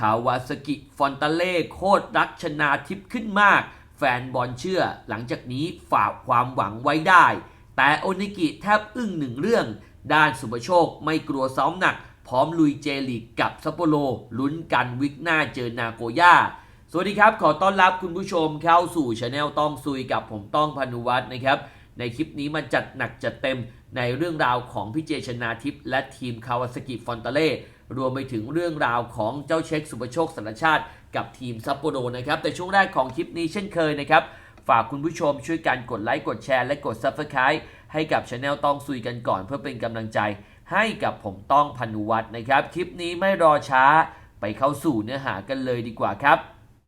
คาวาสกิฟอนตาเล่โคตรรักชนาทิพย์ขึ้นมาก แฟนบอลเชื่อหลังจากนี้ฝากความหวังไว้ได้ แต่โอนิกิแทบอึ้งหนึ่งเรื่อง ด้านสุภโชคไม่กลัวซ้อมหนัก พร้อมลุยเจลีกกับซัปโปโรลุ้นกันวิกหน้าเจอนาโกย่าสวัสดีครับ ขอต้อนรับคุณผู้ชมเข้าสู่ช anel ต้องซุยกับผมต้องพนุวัฒน์นะครับ ในคลิปนี้มาจัดหนักจัดเต็มในเรื่องราวของพี่เจชนาทิพย์และทีมคาวาสกิฟอนตาเล่ รวมไปถึงเรื่องราวของเจ้าเช็คสุภโชคสัญชาติกับทีมซัปโปโรนะครับ แต่ช่วงแรกของคลิปนี้เช่นเคยนะครับ ฝากคุณผู้ชมช่วยกันกดไลค์กดแชร์และกด Subscribe ให้กับช anel ต้องซุยกันก่อนเพื่อเป็นกำลังใจ ให้กับผมต้องพานุวัฒน์นะครับ คลิปนี้ไม่รอช้าไปเข้าสู่เนื้อหากันเลยดีกว่าครับ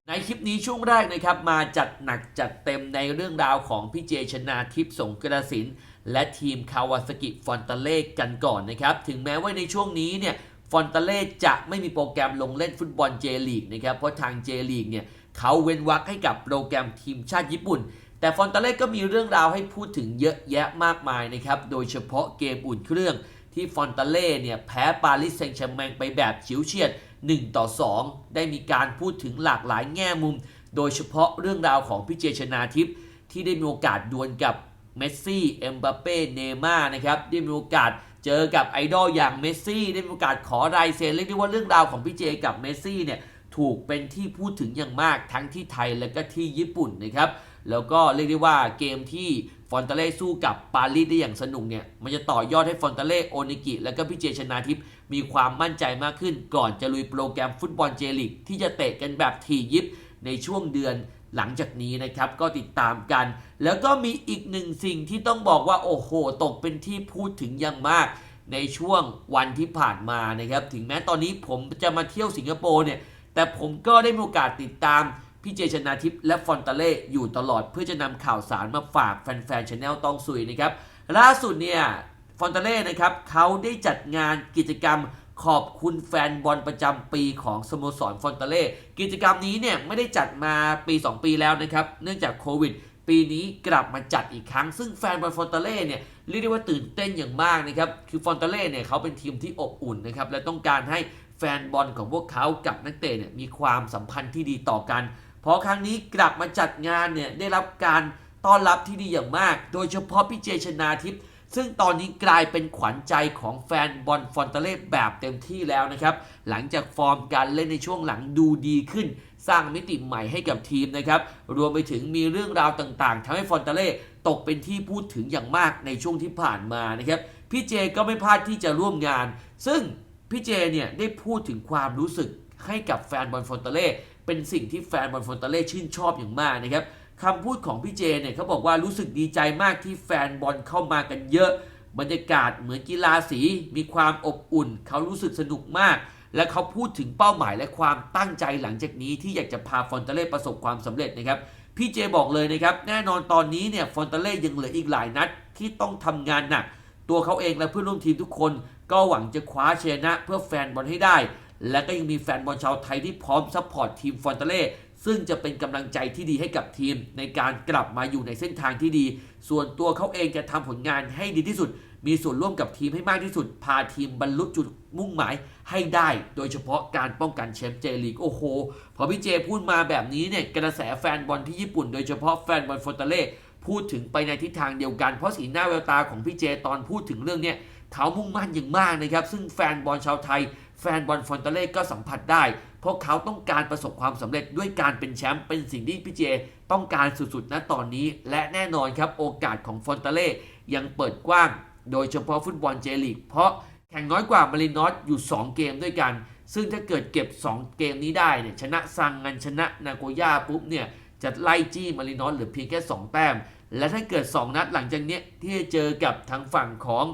ในคลิปนี้ช่วงแรกนะครับมาจัดหนักจัดเต็มในเรื่องราวของพี่เจชนาทิพย์สงกระสินและทีมคาวาสกิฟอนตาเล่กันก่อนนะครับ ถึงแม้ว่าในช่วงนี้เนี่ย ฟอนตาเล่จะไม่มีโปรแกรมลงเล่นฟุตบอลเจลีกนะครับ เพราะทางเจลีกเนี่ยเขาเว้นวรรคให้กับโปรแกรมทีมชาติญี่ปุ่น แต่ฟอนตาเล่ก็มีเรื่องราวให้พูดถึงเยอะแยะมากมายนะครับ โดยเฉพาะเกมอุ่นเครื่องที่ฟอนตาเล่เนี่ยแพ้ปารีสแซงต์แชร์แมงไปแบบเฉิวเฉียด 1 ต่อ 2 ได้มีการพูดถึงหลากหลายแง่มุม โดยเฉพาะเรื่องราวของพี่เจชนาทิพย์ที่ได้มีโอกาสดวลกับเมสซี่ เอ็มบัปเป้ เนย์ม่าร์นะครับได้มีโอกาส เจอกับไอดอลอย่างเมสซี่ได้มีโอกาสขอลายเซ็นเรียกได้ว่าเรื่องราวของพี่เจกับเมสซี่เนี่ยถูกเป็นที่พูดถึงอย่างมากทั้งที่ไทยและก็ที่ญี่ปุ่นนะครับแล้วก็เรียกได้ว่าเกมที่ฟอนตาเล่สู้กับปารีสได้อย่างสนุกเนี่ยมันจะต่อยอดให้ฟอนตาเล่โอนิกิ และก็พี่เจชนาทิพย์มีความมั่นใจมากขึ้น ก่อนจะลุยโปรแกรมฟุตบอลเจลิกที่จะเตะกันแบบถี่ยิบในช่วงเดือน หลังจากนี้นะครับก็ติดตามกัน แล้วก็มีอีกหนึ่งสิ่งที่ต้องบอกว่าโอ้โห ตกเป็นที่พูดถึงอย่างมาก ในช่วงวันที่ผ่านมานะครับ ถึงแม้ตอนนี้ผมจะมาเที่ยวสิงคโปร์เนี่ย แต่ผมก็ได้มีโอกาสติดตามพี่เจชนาทิพย์และฟอนตาเล่อยู่ตลอดเพื่อจะนำข่าวสารมาฝากแฟนๆชาแนลต้องซุยนะครับ ล่าสุดเนี่ยฟอนตาเล่นะครับเขาได้จัดงานกิจกรรม ขอบคุณแฟนบอลประจำปีของสโมสรฟอนตาเล่กิจกรรมนี้เนี่ยไม่ได้จัดมาปี 2 ปีแล้วนะครับ เนื่องจากโควิด ปีนี้กลับมาจัดอีกครั้ง ซึ่งแฟนบอลฟอนตาเล่เนี่ยเรียกได้ว่าตื่นเต้นอย่างมากนะครับ คือฟอนตาเล่เนี่ยเขาเป็นทีมที่อบอุ่นนะครับ และต้องการให้แฟนบอลของพวกเขากับนักเตะเนี่ยมีความสัมพันธ์ที่ดีต่อกันเพราะครั้งนี้กลับมาจัดงานเนี่ยได้รับการต้อนรับที่ดีอย่างมาก โดยเฉพาะพี่เจชนาทิพย์ ซึ่งตอนนี้กลายเป็นขวัญใจของแฟนบอลฟอนตาเล่แบบเต็มที่แล้วนะครับ หลังจากฟอร์มการเล่นในช่วงหลังดูดีขึ้น สร้างมิติใหม่ให้กับทีมนะครับ รวมไปถึงมีเรื่องราวต่างๆทำให้ฟอนตาเล่ตกเป็นที่พูดถึงอย่างมากในช่วงที่ผ่านมานะครับ พี่เจก็ไม่พลาดที่จะร่วมงาน ซึ่งพี่เจเนี่ยได้พูดถึงความรู้สึกให้กับแฟนบอลฟอนตาเล่เป็นสิ่งที่แฟนบอลฟอนตาเล่ชื่นชอบอย่างมากนะครับ คำพูดของพี่เจเนี่ยเขาบอกว่ารู้สึกดีใจมากที่แฟนบอลเข้ามากันเยอะ บรรยากาศเหมือนกีฬาสี มีความอบอุ่น เขารู้สึกสนุกมาก และเขาพูดถึงเป้าหมายและความตั้งใจหลังจากนี้ที่อยากจะพาฟอนตาเล่ประสบความสำเร็จนะครับพี่เจบอกเลยนะครับ แน่นอนตอนนี้เนี่ยฟอนตาเล่ยังเหลืออีกหลายนัดที่ต้องทำงานหนัก ตัวเขาเองและเพื่อนร่วมทีมทุกคน ก็หวังจะคว้าชนะเพื่อแฟนบอลให้ได้ และก็ยังมีแฟนบอลชาวไทยที่พร้อมซัพพอร์ตทีมฟอนตาเล่ ซึ่งจะเป็นกำลังใจที่ดีให้กับทีม ในการกลับมาอยู่ในเส้นทางที่ดี ส่วนตัวเขาเองจะทำผลงานให้ดีที่สุด มีส่วนร่วมกับทีมให้มากที่สุด พาทีมบรรลุจุดมุ่งหมายให้ได้ โดยเฉพาะการป้องกันแชมป์เจลีกโอ้โห พอพี่เจพูดมาแบบนี้เนี่ยกระแสแฟนบอลที่ญี่ปุ่น โดยเฉพาะแฟนบอลฟอนตาเล่พูดถึงไปในทิศทางเดียวกัน เพราะสีหน้าแววตาของพี่เจตอนพูดถึงเรื่องเนี้ยเขามุ่งมั่นอย่างมากนะครับ ซึ่งแฟนบอลชาวไทย แฟนบอลฟอนตาเล่ก็สัมผัสได้ พราะเขาต้องการประสบความสำเร็จด้วยการเป็นแชมป์เป็นสิ่งที่พี่เจต้องการสุดๆณตอนนี้ และแน่นอนครับโอกาสของฟอนตาเล่ยังเปิดกว้าง โดยเฉพาะฟุตบอลเจลีกเพราะแข่งน้อยกว่ามารินอสอยู่ 2 เกมด้วยกัน ซึ่งถ้าเกิดเก็บ 2 เกมนี้ได้เนี่ยชนะซังงันชนะนาโกย่าปุ๊บเนี่ยจะไล่จี้มารินอสเหลือเพียงแค่ 2 แต้ม และถ้าเกิด 2 นัดหลังจากนี้ที่จะเจอกับทางฝั่งของ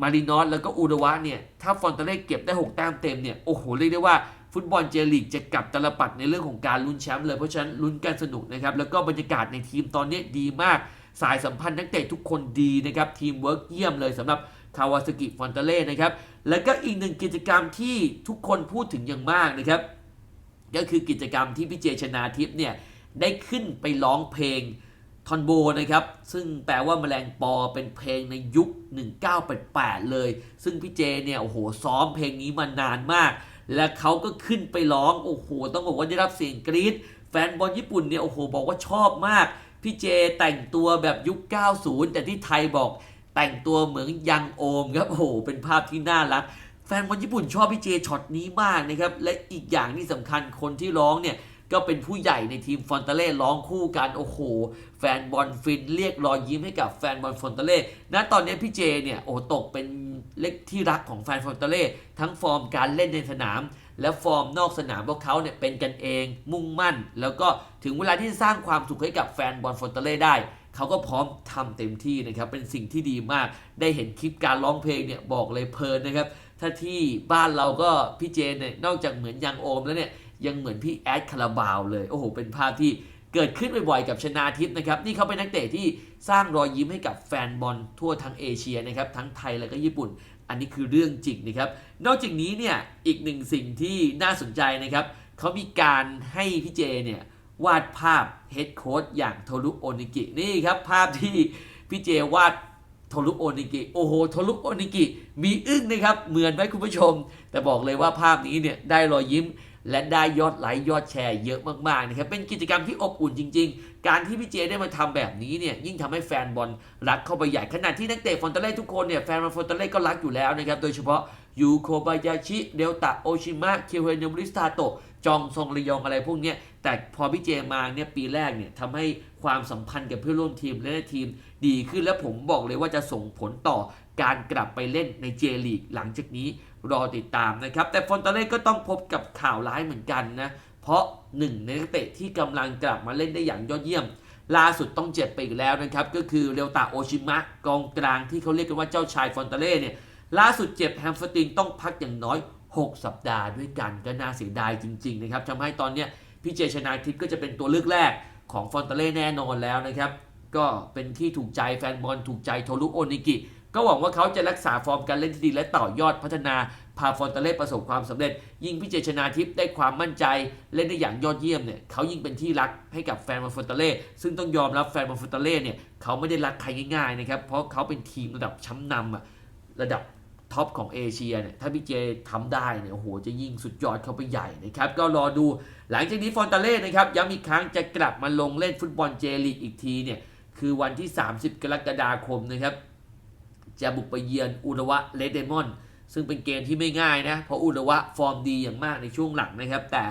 มารินอสแล้วก็อูดวะเนี่ย ถ้าฟอนตาเล่เก็บได้ 6 แต้มเต็มเนี่ย โอ้โห เรียกได้ว่าฟุตบอลเจลีกจะกลับตลปัดในเรื่องของการลุ้นแชมป์เลย เพราะฉะนั้นลุ้นกันสนุกนะครับ แล้วก็บรรยากาศในทีมตอนนี้ดีมาก สายสัมพันธ์นักเตะทุกคนดีนะครับ ทีมเวิร์กเยี่ยมเลยสำหรับคาวาสกิฟอนตาเล่นะครับ แล้วก็อีกหนึ่งกิจกรรมที่ทุกคนพูดถึงอย่างมากนะครับ ก็คือกิจกรรมที่พี่เจชนาทิพย์เนี่ยได้ขึ้นไปร้องเพลง ทอนโบนะครับ ซึ่งแปลว่าแมลงปอเป็นเพลงในยุค 1988 เลย ซึ่งพี่เจเนี่ยโอ้โหซ้อมเพลงนี้มานานมาก และเขาก็ขึ้นไปร้องโอ้โห ต้องบอกว่าได้รับเสียงกรี๊ดแฟนบอลญี่ปุ่นเนี่ยโอ้โหบอกว่าชอบมาก พี่เจแต่งตัวแบบยุค 90 แต่ที่ไทยบอกแต่งตัวเหมือนยังโอมครับโอ้โหเป็นภาพที่น่ารัก แฟนบอลญี่ปุ่นชอบพี่เจช็อตนี้มากนะครับและอีกอย่างที่สำคัญคนที่ร้องเนี่ย ก็เป็นผู้ใหญ่ในทีมฟอนเตเล่ร้องคู่กัน โอ้โห แฟนบอลฟินเรียกรอยยิ้มให้กับแฟนบอลฟอนเตเล่ณตอนนี้พี่เจเนี่ยโอ้ตกเป็นเล็กที่รักของแฟนฟอนเตเล่ทั้งฟอร์มการเล่นในสนาม และฟอร์มนอกสนามพวกเขาเนี่ยเป็นกันเองมุ่งมั่น แล้วก็ถึงเวลาที่จะสร้างความสุขให้กับแฟนบอลฟอนเตเล่ได้เขาก็พร้อมทำเต็มที่นะครับ เป็นสิ่งที่ดีมาก ได้เห็นคลิปการร้องเพลงเนี่ยบอกเลยเพลินนะครับ ถ้าที่บ้านเราก็พี่เจนเนี่ย นอกจากเหมือนยังโอมแล้วเนี่ย ยังเหมือนพี่แอดคาราบาวเลย โอ้โห เป็นภาพที่เกิดขึ้นบ่อยๆกับชนาทิพย์นะครับ นี่เขาเป็นนักเตะที่สร้างรอยยิ้มให้กับแฟนบอลทั่วทั้งเอเชียนะครับ ทั้งไทยและก็ญี่ปุ่น อันนี้คือเรื่องจริงนะครับ นอกจากนี้เนี่ย อีกหนึ่งสิ่งที่น่าสนใจนะครับ เขามีการให้พี่เจเนี่ยวาดภาพเฮดโค้ชอย่างโทรุโอนิกินี่ครับ ภาพที่พี่เจวาดโทรุโอนิกิโอ้โหโทรุโอนิกิมีอึ้งนะครับ เหมือนไหมคุณผู้ชม แต่บอกเลยว่าภาพนี้เนี่ยได้รอยยิ้ม และได้ยอดไลค์ยอดแชร์เยอะมากๆนะครับเป็นกิจกรรมที่อบอุ่นจริง ๆ การที่พี่เจได้มาทำแบบนี้เนี่ยยิ่งทำให้แฟนบอลรักเข้าไปใหญ่ขณะที่นักเตะฟอนเตเล่ทุกคนเนี่ยแฟนบอลฟอนเตเล่ก็รักอยู่แล้วนะครับโดยเฉพาะยูโคบายาชิเดลตาโอชิมะเคียวเฮเนมริสตาโตจองซงระยองอะไรพวกนี้แต่พอพี่เจมาเนี่ยปีแรกเนี่ยทำให้ความสัมพันธ์กับเพื่อนร่วมทีมและทีมดีขึ้นและผมบอกเลยว่าจะส่งผลต่อการกลับไปเล่นในเจลีกหลังจากนี้ รอติดตามนะครับ แต่ฟอนตาเล่ก็ต้องพบกับข่าวร้ายเหมือนกันนะ เพราะหนึ่งในนักเตะที่กำลังกลับมาเล่นได้อย่างยอดเยี่ยม ล่าสุดต้องเจ็บไปอีกแล้วนะครับ ก็คือเรียวตาโอชิมะกองกลางที่เขาเรียกกันว่าเจ้าชายฟอนตาเล่เนี่ยล่าสุดเจ็บแฮมสตริงต้องพักอย่างน้อย 6 สัปดาห์ด้วยกันก็น่าเสียดายจริงๆนะครับทำให้ตอนนี้พี่เจชนาทิพย์ก็จะเป็นตัวเลือกแรกของฟอนตาเล่แน่นอนแล้วนะครับ ก็เป็นที่ถูกใจแฟนบอลถูกใจโทรุโอนิกิ ก็หวังว่าเขาจะรักษาฟอร์มการเล่นที่ดีและต่อยอดพัฒนาพาฟอนตาเล่ประสบความสำเร็จ ยิ่งพี่เจชนาทิพย์ได้ความมั่นใจ เล่นได้อย่างยอดเยี่ยมเนี่ยเขายิ่งเป็นที่รักให้กับแฟนบอลฟอนตาเล่ซึ่งต้องยอมรับแฟนบอลฟอนตาเล่เนี่ยเขาไม่ได้รักใครง่ายๆนะครับเพราะเขาเป็นทีมระดับชั้นนำอะระดับท็อปของเอเชียเนี่ยถ้าพี่เจทำได้เนี่ยโอ้โหจะยิ่งสุดยอดเข้าไปใหญ่นะครับก็รอดูหลังจากนี้ฟอนตาเล่นะครับย้ำอีกครั้งจะกลับมาลงเล่นฟุตบอลเจลีกอีกทีเนี่ยคือวันที่ 30 กรกฎาคมนะครับ จะบุกไปเยือนอุระวะเลดเดมอน ซึ่งเป็นเกมที่ไม่ง่ายนะ เพราะอุระวะฟอร์มดีอย่างมากในช่วงหลังนะครับ แต่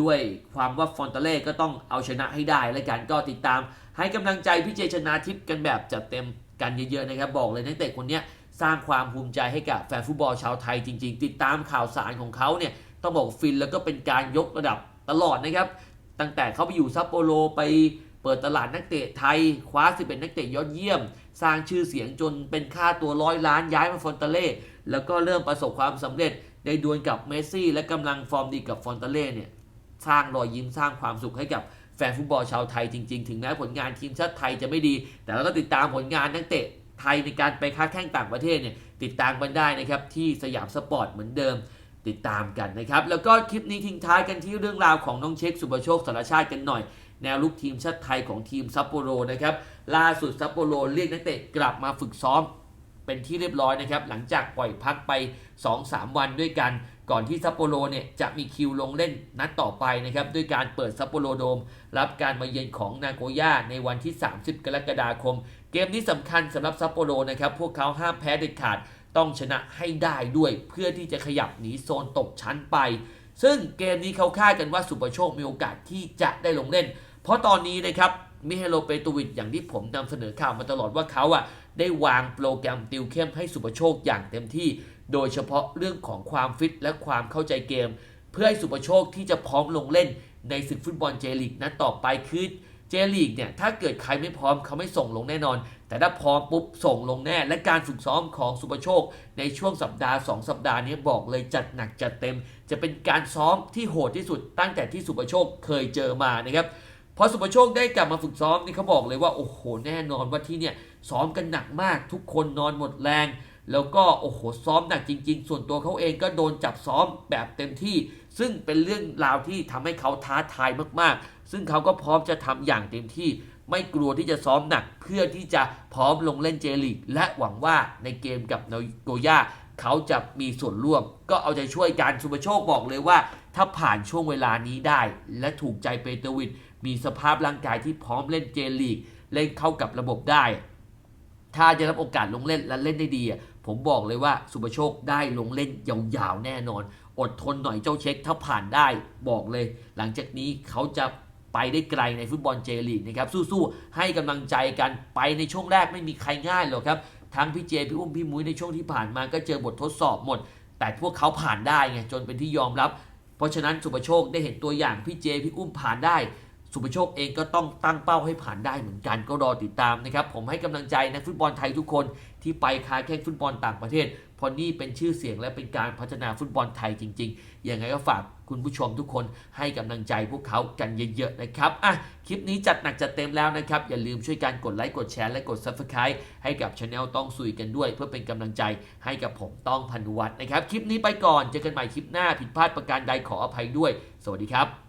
ด้วยความว่าฟอนตาเล่ก็ต้องเอาชนะให้ได้ และกันก็ติดตาม ให้กำลังใจพี่เจชนาทิพย์กันแบบจัดเต็มกันเยอะๆนะครับ บอกเลยนักเตะคนนี้สร้างความภูมิใจให้กับแฟนฟุตบอลชาวไทยจริง ๆ ติดตามข่าวสารของเขาเนี่ยต้องบอกฟินแล้วก็เป็นการยกระดับตลอดนะครับ ตั้งแต่เขาไปอยู่ซัปโปโรไป เปิดตลาดนักเตะไทย คว้าสิเป็นนักเตะยอดเยี่ยม สร้างชื่อเสียงจนเป็นค่าตัวร้อยล้านย้ายมาฟอนตาเล่ แล้วก็เริ่มประสบความสำเร็จในดวลกับเมสซี่ และกำลังฟอร์มดีกับฟอนตาเล่เนี่ย สร้างรอยยิ้มสร้างความสุขให้กับแฟนฟุตบอลชาวไทยจริง ๆ ถึงแม้ผลงานทีมชาติไทยจะไม่ดี แต่เราก็ติดตามผลงานนักเตะไทยในการไปค้าแข่งต่างประเทศเนี่ยติดตามกันได้นะครับที่สยามสปอร์ตเหมือนเดิมติดตามกันนะครับ แล้วก็คลิปนี้ทิ้งท้ายกันที่เรื่องราวของน้องเช็คสุบโชคสารชาติกันหน่อย แนวลุกทีมชาติไทยของทีมซัปโปโรนะครับล่าสุดซัปโปโรเรียกนักเตะกลับมาฝึกซ้อมเป็นที่เรียบร้อยนะครับ หลังจากปล่อยพักไป 2-3 วันด้วยกัน ก่อนที่ซัปโปโรเนี่ยจะมีคิวลงเล่นนัดต่อไปนะครับ ด้วยการเปิดซัปโปโรโดม รับการมาเยือนของนาโกย่าในวันที่ 30 กรกฎาคม เกมนี้สำคัญสำหรับซัปโปโรนะครับ พวกเขาห้ามแพ้เด็ดขาดต้องชนะให้ได้ด้วย เพื่อที่จะขยับหนีโซนตกชั้นไป ซึ่งเกมนี้เขาคาดกันว่าสุปโชคมีโอกาสที่จะได้ลงเล่น เพราะตอนนี้นะครับมิเฮโลเปโตวิชอย่างที่ผมนำเสนอข่าวมาตลอดว่าเขาอะได้วางโปรแกรมติวเข้มให้สุปโชคอย่างเต็มที่ โดยเฉพาะเรื่องของความฟิตและความเข้าใจเกม เพื่อให้สุปโชคที่จะพร้อมลงเล่นในศึกฟุตบอลเจลีกนัดต่อไปคือเจลีกเนี่ยถ้าเกิดใครไม่พร้อมเขาไม่ส่งลงแน่นอน แต่ถ้าพร้อมปุ๊บส่งลงแน่ และการฝึกซ้อมของสุปโชค ในช่วงสัปดาห์ 2 สัปดาห์นี้บอกเลยจัดหนักจัดเต็ม จะเป็นการซ้อมที่โหดที่สุดตั้งแต่ที่สุปโชคเคยเจอมานะครับพอสุปโชคได้กลับมาฝึกซ้อมนี่เขาบอกเลยว่าโอ้โหแน่นอนว่าที่เนี่ยซ้อมกันหนักมากทุกคนนอนหมดแรง แล้วก็โอ้โหซ้อมหนักจริง ๆ ส่วนตัวเขาเองก็โดนจับซ้อมแบบเต็มที่ ซึ่งเป็นเรื่องราวที่ทำให้เขาท้าทายมากๆ ซึ่งเขาก็พร้อมจะทำอย่างเต็มที่ ไม่กลัวที่จะซ้อมหนักเพื่อที่จะพร้อมลงเล่นเจลีกและหวังว่าในเกมกับนาโกย่าเขาจะมีส่วนร่วม ก็เอาใจช่วยกันสุปโชคบอกเลยว่า ถ้าผ่านช่วงเวลานี้ได้ และถูกใจเปเตอร์วินมีสภาพร่างกายที่พร้อมเล่นเจลีก เล่นเข้ากับระบบได้ ถ้าจะรับโอกาสลงเล่นและเล่นได้ดี ผมบอกเลยว่าสุปโชคได้ลงเล่นยาวๆแน่นอน อดทนหน่อยเจ้าเช็คถ้าผ่านได้บอกเลย หลังจากนี้เขาจะ ไปได้ไกลในฟุตบอลเจลีกนะครับสู้ๆให้กำลังใจกันไปในช่วงแรกไม่มีใครง่ายหรอกครับทั้งพี่เจพี่อุ้มพี่มุ้ยในช่วงที่ผ่านมาก็เจอบททดสอบหมด แต่พวกเขาผ่านได้ไงจนเป็นที่ยอมรับ เพราะฉะนั้นสุประโชคได้เห็นตัวอย่างพี่เจพี่อุ้มผ่านได้ สุประโชคเองก็ต้องตั้งเป้าให้ผ่านได้เหมือนกันก็รอติดตามนะครับผมให้กำลังใจนักฟุตบอลไทยทุกคน ที่ไปค้าแข่งฟุตบอลต่างประเทศ เพราะนี่เป็นชื่อเสียงและเป็นการพัฒนาฟุตบอลไทยจริงๆ ยังไงก็ฝากคุณผู้ชมทุกคนให้กำลังใจพวกเขากันเยอะๆนะครับ อะ คลิปนี้จัดหนักจัดเต็มแล้วนะครับ อย่าลืมช่วยกันกดไลค์กดแชร์และกด Subscribe ให้กับช anel ต้องสุยกันด้วย เพื่อเป็นกำลังใจให้กับผมต้องพันวัฒน์นะครับ คลิปนี้ไปก่อน เจอกันใหม่คลิปหน้าผิดพลาดประการใดขออภัยด้วย สวัสดีครับ